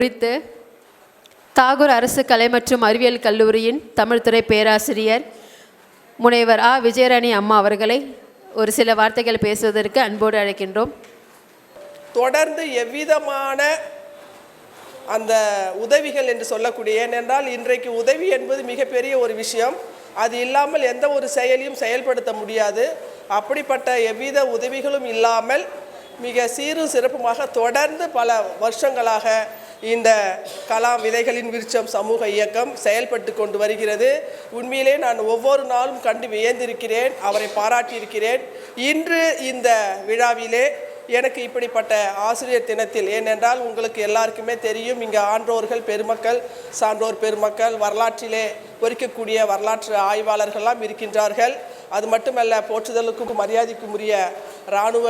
குறித்து தாகூர் அரசு கலை மற்றும் அறிவியல் கல்லூரியின் தமிழ்துறை பேராசிரியர் முனைவர் ஆ. விஜயராணி அம்மா அவர்களை ஒரு சில வார்த்தைகள் பேசுவதற்கு அன்போடு அழைக்கின்றோம். தொடர்ந்து எவ்விதமான அந்த உதவிகள் என்று சொல்லக்கூடிய ஏனென்றால் இன்றைக்கு உதவி என்பது மிகப்பெரிய ஒரு விஷயம். அது இல்லாமல் எந்த ஒரு செயலையும் செயல்படுத்த முடியாது. அப்படிப்பட்ட எவ்வித உதவிகளும் இல்லாமல் மிக சீரும் சிறப்புமாக தொடர்ந்து பல வருஷங்களாக இந்த கலாம் விதைகளின் விருட்சம் சமூக இயக்கம் செயல்பட்டு கொண்டு வருகிறது. உண்மையிலே நான் ஒவ்வொரு நாளும் கண்டு வியந்திருக்கிறேன் அவரை பாராட்டியிருக்கிறேன். இன்று இந்த விழாவிலே எனக்கு இப்படிப்பட்ட ஆசிரியர் தினத்தில் ஏனென்றால் உங்களுக்கு எல்லாருக்குமே தெரியும் இங்கே ஆன்றோர்கள் பெருமக்கள் சான்றோர் பெருமக்கள் வரலாற்றிலே பொறிக்கக்கூடிய வரலாற்று ஆய்வாளர்கள்லாம் இருக்கின்றார்கள். அது மட்டுமல்ல போற்றுதலுக்கும் மரியாதைக்கும் உரிய இராணுவ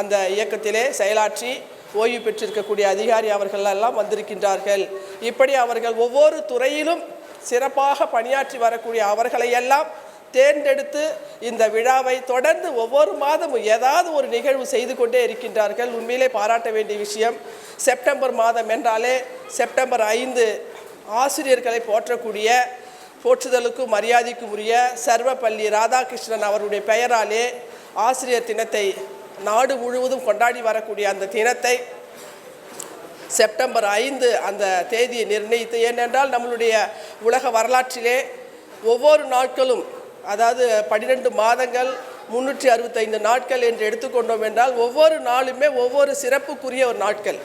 அந்த இயக்கத்திலே செயலாற்றி ஓய்வு பெற்றிருக்கக்கூடிய அதிகாரி அவர்கள் எல்லாம் வந்திருக்கின்றார்கள். இப்படி அவர்கள் ஒவ்வொரு துறையிலும் சிறப்பாக பணியாற்றி வரக்கூடிய அவர்களையெல்லாம் தேர்ந்தெடுத்து இந்த விழாவை தொடர்ந்து ஒவ்வொரு மாதமும் ஏதாவது ஒரு நிகழ்வு செய்து கொண்டே இருக்கின்றார்கள். உண்மையிலே பாராட்ட வேண்டிய விஷயம் செப்டம்பர் மாதம் என்றாலே செப்டம்பர் ஐந்து ஆசிரியர்களை போற்றக்கூடிய போற்றுதலுக்கும் மரியாதைக்கும் உரிய சர்வப்பள்ளி ராதாகிருஷ்ணன் அவருடைய பெயராலே ஆசிரியர் தினத்தை நாடு முழுவதும் கொண்டாடி வரக்கூடிய அந்த தினத்தை செப்டம்பர் ஐந்து அந்த தேதியை நிர்ணயித்து ஏனென்றால் நம்மளுடைய உலக வரலாற்றிலே ஒவ்வொரு நாட்களும் அதாவது பன்னிரெண்டு மாதங்கள் முன்னூற்றி அறுபத்தைந்து நாட்கள் என்று எடுத்துக்கொண்டோம் என்றால் ஒவ்வொரு நாளுமே ஒவ்வொரு சிறப்புக்குரிய ஒரு நாட்கள்.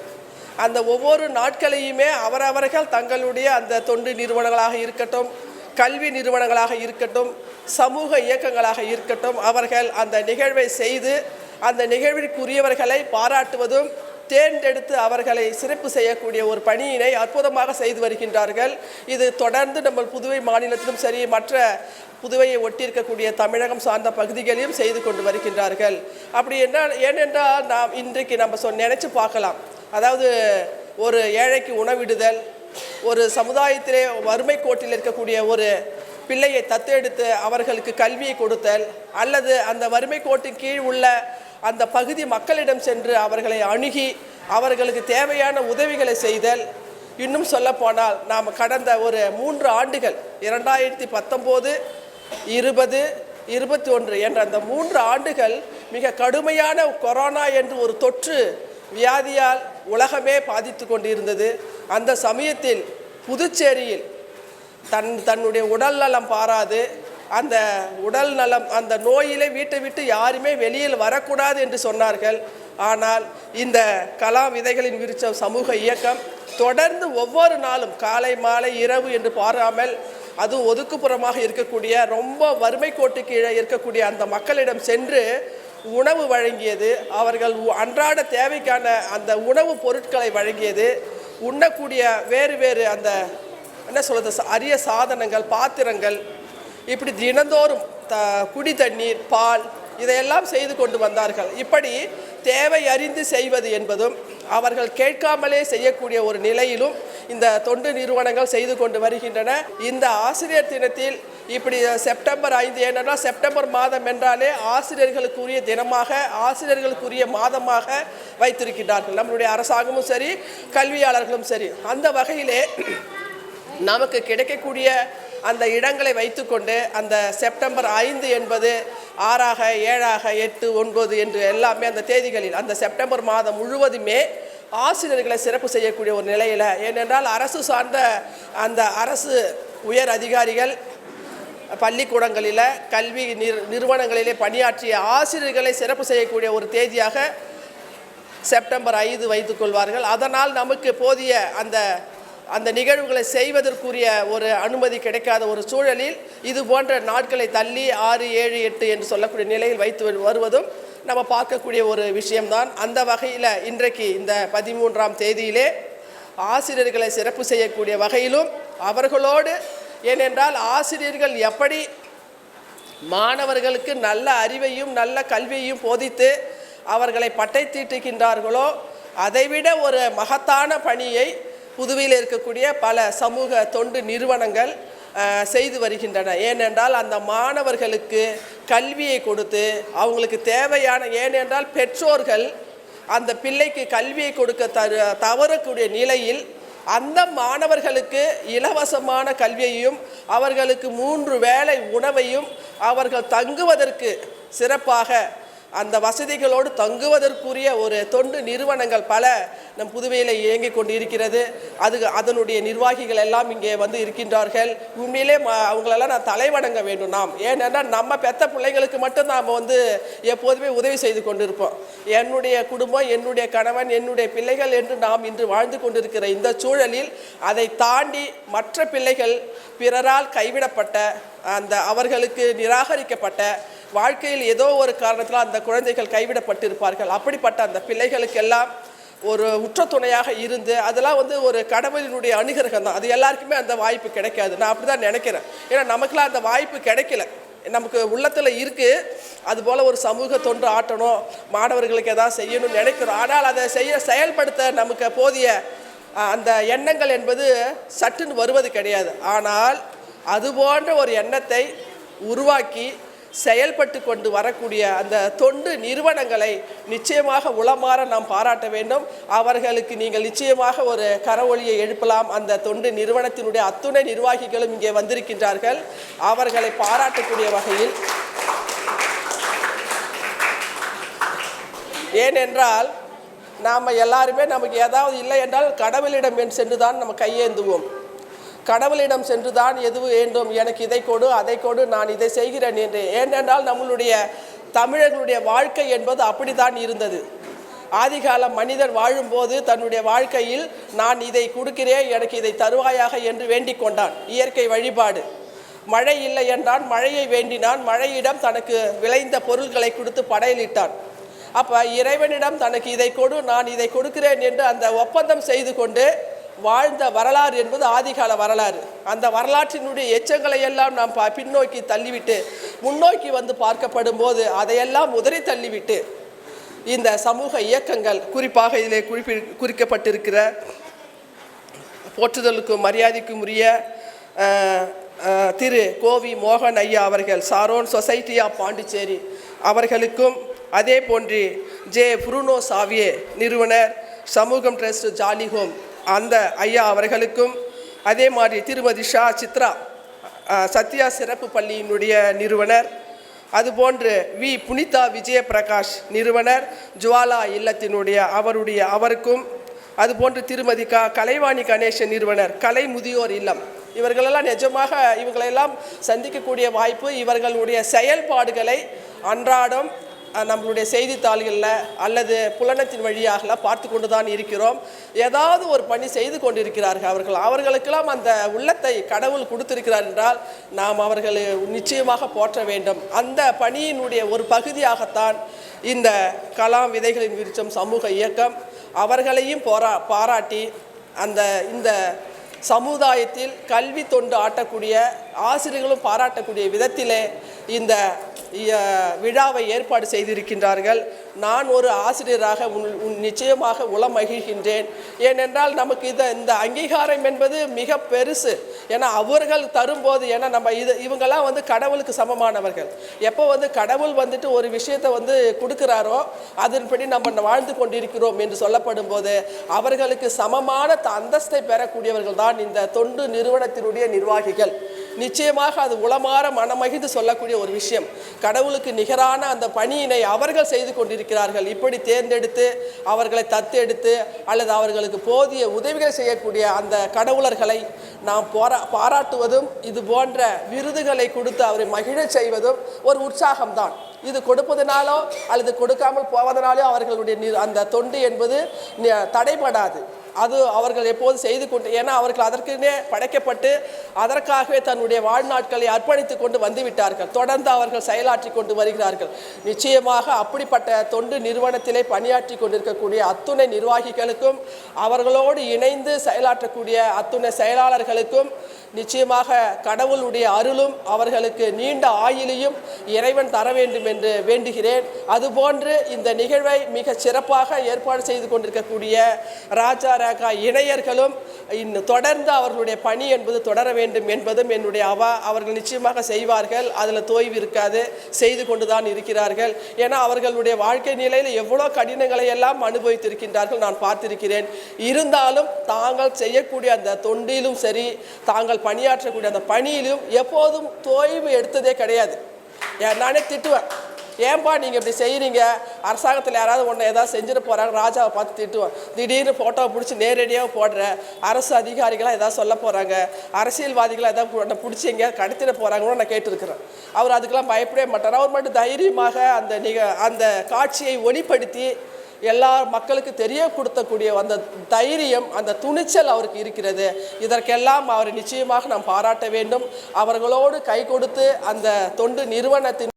அந்த ஒவ்வொரு நாட்களையுமே அவரவர்கள் தங்களுடைய அந்த தொண்டு நிறுவனங்களாக இருக்கட்டும் கல்வி நிறுவனங்களாக இருக்கட்டும் சமூக இயக்கங்களாக இருக்கட்டும் அவர்கள் அந்த நிகழ்வை செய்து அந்த நிகழ்விற்குரியவர்களை பாராட்டுவதும் தேர்ந்தெடுத்து அவர்களை சிறப்பு செய்யக்கூடிய ஒரு பணியினை அற்புதமாக செய்து வருகின்றார்கள். இது தொடர்ந்து நம்ம புதுவை மாநிலத்திலும் சரி மற்ற புதுவையை ஒட்டியிருக்கக்கூடிய தமிழகம் சார்ந்த பகுதிகளையும் செய்து கொண்டு வருகின்றார்கள். அப்படி என்ன ஏனென்றால் நாம் இன்றைக்கு நம்ம சொ நினச்சி பார்க்கலாம். அதாவது ஒரு ஏழைக்கு உணவிடுதல் ஒரு சமுதாயத்திலே வறுமை கோட்டில் இருக்கக்கூடிய ஒரு பிள்ளையை தத்தெடுத்து அவர்களுக்கு கல்வியை கொடுத்தல் அல்லது அந்த வறுமை கோட்டின் கீழ் உள்ள அந்த பகுதி மக்களிடம் சென்று அவர்களை அணுகி அவர்களுக்கு தேவையான உதவிகளை செய்தல். இன்னும் சொல்லப்போனால் நாம் கடந்த ஒரு மூன்று ஆண்டுகள் இரண்டாயிரத்தி பத்தொம்போது இருபது இருபத்தி ஒன்று என்ற அந்த மூன்று ஆண்டுகள் மிக கடுமையான கொரோனா என்று ஒரு தொற்று வியாதியால் உலகமே பாதித்து கொண்டிருந்தது. அந்த சமயத்தில் புதுச்சேரியில் தன் தன்னுடைய உடல் நலம் பாராது அந்த உடல் நலம் அந்த நோயிலே வீட்டை விட்டு யாருமே வெளியில் வரக்கூடாது என்று சொன்னார்கள். ஆனால் இந்த கலா விதைகளின் விருச்சம் சமூக இயக்கம் தொடர்ந்து ஒவ்வொரு நாளும் காலை மாலை இரவு என்று பாராமல் அது ஒதுக்குப்புறமாக இருக்கக்கூடிய ரொம்ப வறுமை கோட்டு கீழே இருக்கக்கூடிய அந்த மக்களிடம் சென்று உணவு வழங்கியது. அவர்கள் அன்றாட தேவைக்கான அந்த உணவுப் பொருட்களை வழங்கியது. உண்ணக்கூடிய வேறு வேறு அந்த என்ன சொல்கிறது அரிய சாதனங்கள் பாத்திரங்கள் இப்படி தினந்தோறும் த குடி தண்ணீர் பால் இதையெல்லாம் செய்து கொண்டு வந்தார்கள். இப்படி தேவை அறிந்து செய்வது என்பதும் அவர்கள் கேட்காமலே செய்யக்கூடிய ஒரு நிலையிலும் இந்த தொண்டு நிறுவனங்கள் செய்து கொண்டு வருகின்றன. இந்த ஆசிரியர் தினத்தில் இப்படி செப்டம்பர் ஐந்து ஏனென்றால் செப்டம்பர் மாதம் என்றாலே ஆசிரியர்களுக்குரிய தினமாக ஆசிரியர்களுக்குரிய மாதமாக வைத்திருக்கின்றார்கள். நம்மளுடைய அரசாங்கமும் சரி கல்வியாளர்களும் சரி. அந்த வகையிலே நமக்கு கிடைக்கக்கூடிய அந்த இடங்களை வைத்துக்கொண்டு அந்த செப்டம்பர் ஐந்து என்பது ஆறாக ஏழாக எட்டு ஒன்பது என்று எல்லாமே அந்த தேதிகளில் அந்த செப்டம்பர் மாதம் முழுவதுமே ஆசிரியர்களை சிறப்பு செய்யக்கூடிய ஒரு நிலையில். ஏனென்றால் அரசு சார்ந்த அந்த அரசு உயர் அதிகாரிகள் பள்ளிக்கூடங்களில் கல்வி நிறு நிறுவனங்களிலே பணியாற்றிய ஆசிரியர்களை சிறப்பு செய்யக்கூடிய ஒரு தேதியாக செப்டம்பர் ஐந்து வைத்துக்கொள்வார்கள் அதனால் நமக்கு போதிய அந்த அந்த நிகழ்வுகளை செய்வதற்குரிய ஒரு அனுமதி கிடைக்காத ஒரு சூழலில் இது போன்ற நாட்களை தள்ளி ஆறு ஏழு எட்டு என்று சொல்லக்கூடிய நிலையில் வைத்து வருவதும் நம்ம பார்க்கக்கூடிய ஒரு விஷயம்தான். அந்த வகையில் இன்றைக்கு இந்த பதிமூன்றாம் தேதியிலே ஆசிரியர்களை சிறப்பு செய்யக்கூடிய வகையிலும் அவர்களோடு ஏனென்றால் ஆசிரியர்கள் எப்படி மாணவர்களுக்கு நல்ல அறிவையும் நல்ல கல்வியையும் போதித்து அவர்களை பட்டை தீட்டுகின்றார்களோ அதைவிட ஒரு மகத்தான பணியை புதுவையில் இருக்கக்கூடிய பல சமூக தொண்டு நிறுவனங்கள் செய்து வருகின்றன. ஏனென்றால் அந்த மாணவர்களுக்கு கல்வியை கொடுத்து அவங்களுக்கு தேவையான ஏனென்றால் பெற்றோர்கள் அந்த பிள்ளைக்கு கல்வியை கொடுக்க தரு தவறக்கூடிய நிலையில் அந்த மாணவர்களுக்கு இலவசமான கல்வியையும் அவர்களுக்கு மூன்று வேளை உணவையும் அவர்கள் தங்குவதற்கு சிறப்பாக அந்த வசதிகளோடு தங்குவதற்குரிய ஒரு தொண்டு நிறுவனங்கள் பல நம் புதுவையில் இயங்கிக் கொண்டு இருக்கிறது அது அதனுடைய நிர்வாகிகள் எல்லாம் இங்கே வந்து இருக்கின்றார்கள். உண்மையிலே அவங்களெல்லாம் நான் தலைவணங்க வேண்டும் நாம். ஏன்னா நம்ம பெத்த பிள்ளைங்களுக்கு மட்டும் நாம் வந்து எப்போதுமே உதவி செய்து கொண்டிருப்போம். என்னுடைய குடும்பம் என்னுடைய கணவன் என்னுடைய பிள்ளைகள் என்று நாம் இன்று வாழ்ந்து கொண்டிருக்கிற இந்த சூழலில் அதை தாண்டி மற்ற பிள்ளைகள் பிறரால் கைவிடப்பட்ட அந்த அவர்களுக்கு நிராகரிக்கப்பட்ட வாழ்க்கையில் ஏதோ ஒரு காரணத்தில் அந்த குழந்தைகள் கைவிடப்பட்டிருப்பார்கள். அப்படிப்பட்ட அந்த பிள்ளைகளுக்கெல்லாம் ஒரு உற்ற துணையாக இருந்து அதெல்லாம் வந்து ஒரு கடவுளினுடைய அனுகிரகம் தான். அது எல்லாருக்குமே அந்த வாய்ப்பு கிடைக்காது. நான் அப்படி தான் நினைக்கிறேன். ஏன்னா நமக்கெல்லாம் அந்த வாய்ப்பு கிடைக்கல. நமக்கு உள்ளத்தில் இருக்குது அதுபோல் ஒரு சமூக தொன்று ஆட்டணும். மாணவர்களுக்கு எதாவது செய்யணும்னு நினைக்கிறோம். ஆனால் அதை செய்ய செயல்படுத்த நமக்கு போதிய அந்த எண்ணங்கள் என்பது சட்டுன்னு வருவது கிடையாது. ஆனால் அது போன்ற ஒரு எண்ணத்தை உருவாக்கி செயல்பட்டு கொண்டு வரக்கூடிய அந்த தொண்டு நிறுவனங்களை நிச்சயமாக உளமாற நாம் பாராட்ட வேண்டும். அவர்களுக்கு நீங்கள் நிச்சயமாக ஒரு கரவொலியை எழுப்பலாம். அந்த தொண்டு நிறுவனத்தினுடைய அத்துணை நிர்வாகிகளும் இங்கே வந்திருக்கின்றார்கள். அவர்களை பாராட்டக்கூடிய வகையில். ஏனென்றால் நாம் எல்லாருமே நமக்கு ஏதாவது இல்லை என்றால் கடவுளிடம் என் சென்று தான் நம்ம கையேந்துவோம். கடவுளிடம் சென்று தான் எது வேண்டும்? எனக்கு இதை கொடு அதை கொடு நான் இதை செய்கிறேன் என்று. ஏனென்றால் நம்மளுடைய தமிழர்களுடைய வாழ்க்கை என்பது அப்படித்தான் இருந்தது. ஆதிகால மனிதர் வாழும்போது தன்னுடைய வாழ்க்கையில் நான் இதை கொடுக்கிறேன் எனக்கு இதை தருவாயாக என்று வேண்டிக் கொண்டான். இயற்கை வழிபாடு. மழை இல்லை என்றான் மழையை வேண்டினான். மழையிடம் தனக்கு விளைந்த பொருள்களை கொடுத்து படையலிட்டான் அப்போ இறைவனிடம் தனக்கு இதை கொடு நான் இதை கொடுக்கிறேன் என்று அந்த ஒப்பந்தம் செய்து கொண்டு வாழ்ந்த வரலாறு என்பது ஆதிகால வரலாறு. அந்த வரலாற்றினுடைய எச்சங்களை எல்லாம் நாம் பின்னோக்கி தள்ளிவிட்டு முன்னோக்கி வந்து பார்க்கப்படும் போது அதையெல்லாம் உதறி தள்ளிவிட்டு இந்த சமூக இயக்கங்கள் குறிப்பாக இதிலே குறிப்பி குறிக்கப்பட்டிருக்கிற போற்றுதலுக்கும் மரியாதைக்கும் உரிய திரு கோவி மோகன் ஐயா அவர்கள் சாரோன் சொசைட்டி ஆஃப் பாண்டிச்சேரி அவர்களுக்கும் அதே போன்று ஜே. புருனோ சாவியே நிறுவனர் சமூகம் ட்ரஸ்ட் ஜாலி ஹோம் அந்த ஐயா அவர்களுக்கும் அதே மாதிரி திருமதி ஷா சித்ரா சத்யா சிறப்பு பள்ளியினுடைய நிறுவனர் அதுபோன்று வி. புனிதா விஜயபிரகாஷ் நிறுவனர் ஜுவாலா இல்லத்தினுடைய அவருடைய அவருக்கும் அதுபோன்று திருமதி க. கலைவாணி கணேசன் நிறுவனர் கலை முதியோர் இல்லம். இவர்களெல்லாம் நிஜமாக இவங்களெல்லாம் சந்திக்கக்கூடிய வாய்ப்பு இவர்களுடைய செயல்பாடுகளை அன்றாடம் நம்மளுடைய செய்தித்தாள்களில் அல்லது புலனத்தின் வழியாக பார்த்து கொண்டு தான் இருக்கிறோம். ஏதாவது ஒரு பணி செய்து கொண்டிருக்கிறார்கள் அவர்கள். அவர்களுக்கெல்லாம் அந்த உள்ளத்தை கடவுள் கொடுத்திருக்கிறார் என்றால் நாம் அவர்களை நிச்சயமாக போற்ற வேண்டும். அந்த பணியினுடைய ஒரு பகுதியாகத்தான் இந்த கலாம் விதைகளின் விருச்சம் சமூக இயக்கம் அவர்களையும் போரா பாராட்டி அந்த இந்த சமுதாயத்தில் கல்வி தொண்டு ஆட்டக்கூடிய ஆசிரியர்களும் பாராட்டக்கூடிய விதத்திலே இந்த விழாவை ஏற்பாடு செய்திருக்கின்றார்கள். நான் ஒரு ஆசிரியராக உன் உன் நிச்சயமாக உளம் மகிழ்கின்றேன் ஏனென்றால் நமக்கு இதை இந்த அங்கீகாரம் என்பது மிக பெருசு. ஏன்னா அவர்கள் தரும்போது ஏன்னா நம்ம இது இவங்கெல்லாம் வந்து கடவுளுக்கு சமமானவர்கள். எப்போ வந்து கடவுள் வந்துட்டு ஒரு விஷயத்தை வந்து கொடுக்குறாரோ அதன்படி நம்ம வாழ்ந்து கொண்டிருக்கிறோம் என்று சொல்லப்படும் போது அவர்களுக்கு சமமான த- அந்தஸ்தை பெறக்கூடியவர்கள் தான் இந்த தொண்டு நிறுவனத்தினுடைய நிர்வாகிகள். நிச்சயமாக அது உளமாற மனமகிழ்ந்து சொல்லக்கூடிய ஒரு விஷயம். கடவுளுக்கு நிகரான அந்த பணியினை அவர்கள் செய்து கொண்டிருக்கிறார்கள். இப்படி தேர்ந்தெடுத்து அவர்களை தத்தெடுத்து அல்லது அவர்களுக்கு போதிய உதவிகள் செய்யக்கூடிய அந்த கடவுளர்களை நாம் போரா பாராட்டுவதும் இது போன்ற விருதுகளை கொடுத்து அவரை மகிழச் செய்வதும் ஒரு உற்சாகம்தான். இது கொடுப்பதனாலோ அல்லது கொடுக்காமல் போவதனாலோ அவர்களுடைய நி- அந்த தொண்டு என்பது தடைபடாது. அது அவர்கள் எப்போது செய்து கொண்டு ஏன்னா அவர்கள் அதற்குனே படைக்கப்பட்டு அதற்காகவே தன்னுடைய வாழ்நாட்களை அர்ப்பணித்து கொண்டு வந்துவிட்டார்கள். தொடர்ந்து அவர்கள் செயலாற்றி கொண்டு வருகிறார்கள். நிச்சயமாக அப்படிப்பட்ட தொண்டு நிறுவனத்திலே பணியாற்றி கொண்டிருக்கக்கூடிய அத்துணை நிர்வாகிகளுக்கும் அவர்களோடு இணைந்து செயலாற்றக்கூடிய அத்துணை செயலாளர்களுக்கும் நிச்சயமாக கடவுளுடைய அருளும் அவர்களுக்கு நீண்ட ஆயிலையும் இறைவன் தர வேண்டும் என்று வேண்டுகிறேன். அதுபோன்று இந்த நிகழ்வை மிக சிறப்பாக ஏற்பாடு செய்து கொண்டிருக்கக்கூடிய ராஜா ரேகா இணையர்களும் இன்னும் தொடர்ந்து அவர்களுடைய பணி என்பது தொடர வேண்டும் என்பதும் என்னுடைய அவா அவர்கள் நிச்சயமாக செய்வார்கள். அதில் தோய்வு இருக்காது. செய்து கொண்டு தான் இருக்கிறார்கள். ஏன்னா அவர்களுடைய வாழ்க்கை நிலையில் எவ்வளோ கடினங்களை எல்லாம் அனுபவித்திருக்கின்றார்கள் நான் பார்த்திருக்கிறேன். இருந்தாலும் தாங்கள் செய்யக்கூடிய அந்த தொண்டிலும் சரி தாங்கள் பணியாற்றக்கூடிய அந்த பணியிலும் எப்போதும் தோய்வு எடுத்ததே கிடையாது. நானே திட்டுவேன். ஏன்பா நீங்கள் இப்படி செய்கிறீங்க அரசாங்கத்தில் யாராவது ஒன்று ஏதாவது செஞ்சுட்டு போகிறாங்க ராஜாவை பார்த்து திட்டுவோம் திடீர்னு ஃபோட்டோவை பிடிச்சி நேரடியாக போடுற அரசு அதிகாரிகளாக ஏதாவது சொல்ல போகிறாங்க அரசியல்வாதிகளாக ஏதாவது உன்னை பிடிச்சி எங்கேயா கடத்திட போகிறாங்கன்னு நான் கேட்டிருக்கிறேன். அவர் அதுக்கெல்லாம் பயப்படவே மாட்டார். அவர் மட்டும் தைரியமாக அந்த நிக அந்த காட்சியை ஒளிப்படுத்தி எல்லா மக்களுக்கு தெரிய கொடுத்தக்கூடிய அந்த தைரியம் அந்த துணிச்சல் அவருக்கு இருக்கிறது. இதற்கெல்லாம் அவரை நிச்சயமாக நாம் பாராட்ட வேண்டும். அவர்களோடு கை கொடுத்து அந்த தொண்டு நிறுவனத்தின்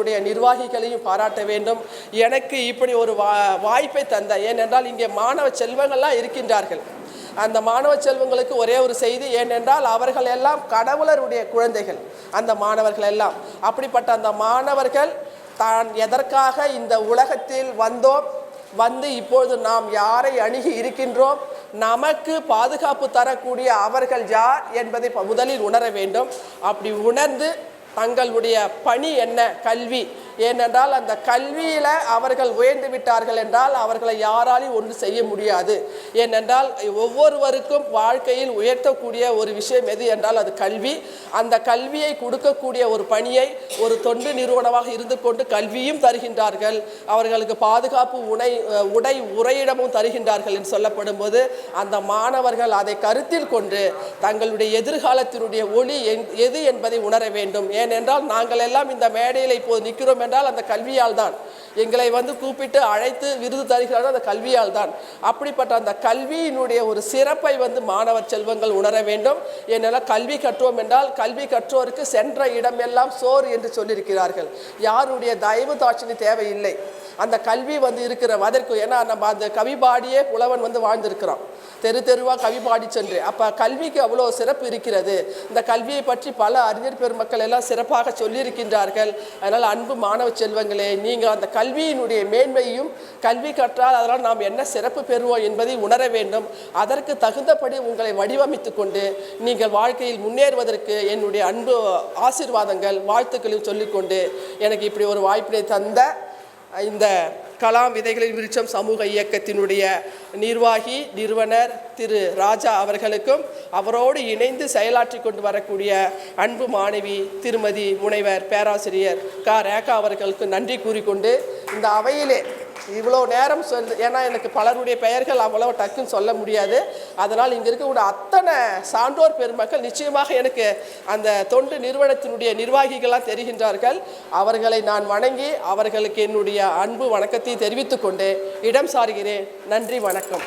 உடைய நிர்வாகிகளையும் பாராட்ட வேண்டும். எனக்கு இப்படி ஒரு வா வாய்ப்பை தந்த ஏனென்றால் இங்கே மாணவ செல்வங்கள்லாம் இருக்கின்றார்கள். அந்த மாணவ செல்வங்களுக்கு ஒரே ஒரு செய்தி ஏனென்றால் அவர்கள் எல்லாம் கடவுளருடைய குழந்தைகள் அந்த மாணவர்கள் எல்லாம். அப்படிப்பட்ட அந்த மாணவர்கள் தான் எதற்காக இந்த உலகத்தில் வந்தோம்? வந்து இப்பொழுது நாம் யாரை அணுகி இருக்கின்றோம்? நமக்கு பாதுகாப்பு தரக்கூடிய அவர்கள் யார் என்பதை முதலில் உணர வேண்டும். அப்படி உணர்ந்து தங்களுடைய பணி என்ன கல்வி ஏனென்றால் அந்த கல்வியில் அவர்கள் உயர்ந்து விட்டார்கள் என்றால் அவர்களை யாராலையும் ஒன்று செய்ய முடியாது. ஏனென்றால் ஒவ்வொருவருக்கும் வாழ்க்கையில் உயர்த்தக்கூடிய ஒரு விஷயம் எது என்றால் அது கல்வி. அந்த கல்வியை கொடுக்கக்கூடிய ஒரு பணியை ஒரு தொண்டு நிறுவனமாக இருந்து கொண்டு கல்வியும் தருகின்றார்கள். அவர்களுக்கு பாதுகாப்பு உணை உடை உறையிடமும் தருகின்றார்கள் என்று சொல்லப்படும் போது அந்த மாணவர்கள் அதை கருத்தில் கொண்டு தங்களுடைய எதிர்காலத்தினுடைய ஒளி எது என்பதை உணர வேண்டும். ஏனென்றால் நாங்கள் எல்லாம் இந்த மேடையில் இப்போது நிற்கிறோம் என்றால் அந்த கல்வியால் தான் எங்களை வந்து கூப்பிட்டு அழைத்து விருது தருகிறார்கள் அந்த கல்வியால் தான் அப்படிப்பட்ட அந்த கல்வியினுடைய ஒரு சிறப்பை வந்து மாணவர் செல்வங்கள் உணர வேண்டும். ஏனென்றால் கல்வி கற்றோம் என்றால் கல்வி கற்றோருக்கு சென்ற இடமெல்லாம் சோறு என்று சொல்லியிருக்கிறார்கள். யாருடைய தயவு தாட்சினி தேவையில்லை. அந்த கல்வி வந்து இருக்கிற வதற்கு ஏன்னா நம்ம அந்த கவி பாடியே புலவன் வந்து வாழ்ந்திருக்கிறான். தெரு தெருவாக கவி பாடி சென்று அப்போ கல்விக்கு அவ்வளோ சிறப்பு இருக்கிறது. இந்த கல்வியை பற்றி பல அறிஞர் பெருமக்கள் எல்லாம் சிறப்பாக சொல்லியிருக்கின்றார்கள். அதனால் அன்பு மாணவ செல்வங்களே நீங்கள் அந்த கல்வியினுடைய மேன்மையும் கல்வி கற்றால் அதனால் நாம் என்ன சிறப்பு பெறுவோம் என்பதை உணர வேண்டும். அதற்கு தகுந்தபடி உங்களை வடிவமைத்து கொண்டு நீங்கள் வாழ்க்கையில் முன்னேறுவதற்கு என்னுடைய அன்பு ஆசீர்வாதங்கள் வாழ்த்துக்களையும் சொல்லிக்கொண்டு எனக்கு இப்படி ஒரு வாய்ப்பினை தந்த இந்த கலாம் விதைகளின் விருட்சம் சமூக இயக்கத்தினுடைய நிர்வாகி நிறுவனர் திரு ராஜா அவர்களுக்கும் அவரோடு இணைந்து செயலாற்றி கொண்டு வரக்கூடிய அன்பு மாணவி திருமதி முனைவர் பேராசிரியர் க. ரேகா அவர்களுக்கு நன்றி கூறிக்கொண்டு இந்த அவையிலே இவ்வளோ நேரம் சொல் ஏன்னா எனக்கு பலருடைய பெயர்கள் அவ்வளோ டக்குன்னு சொல்ல முடியாது. அதனால் இங்கே இருக்கக்கூடிய அத்தனை சான்றோர் பெருமக்கள் நிச்சயமாக எனக்கு அந்த தொண்டு நிறுவனத்தினுடைய நிர்வாகிகளாக தெரிகின்றார்கள். அவர்களை நான் வணங்கி அவர்களுக்கு என்னுடைய அன்பு வணக்கத்தை தெரிவித்துக்கொண்டு இடம் சாருகிறேன். நன்றி வணக்கம்.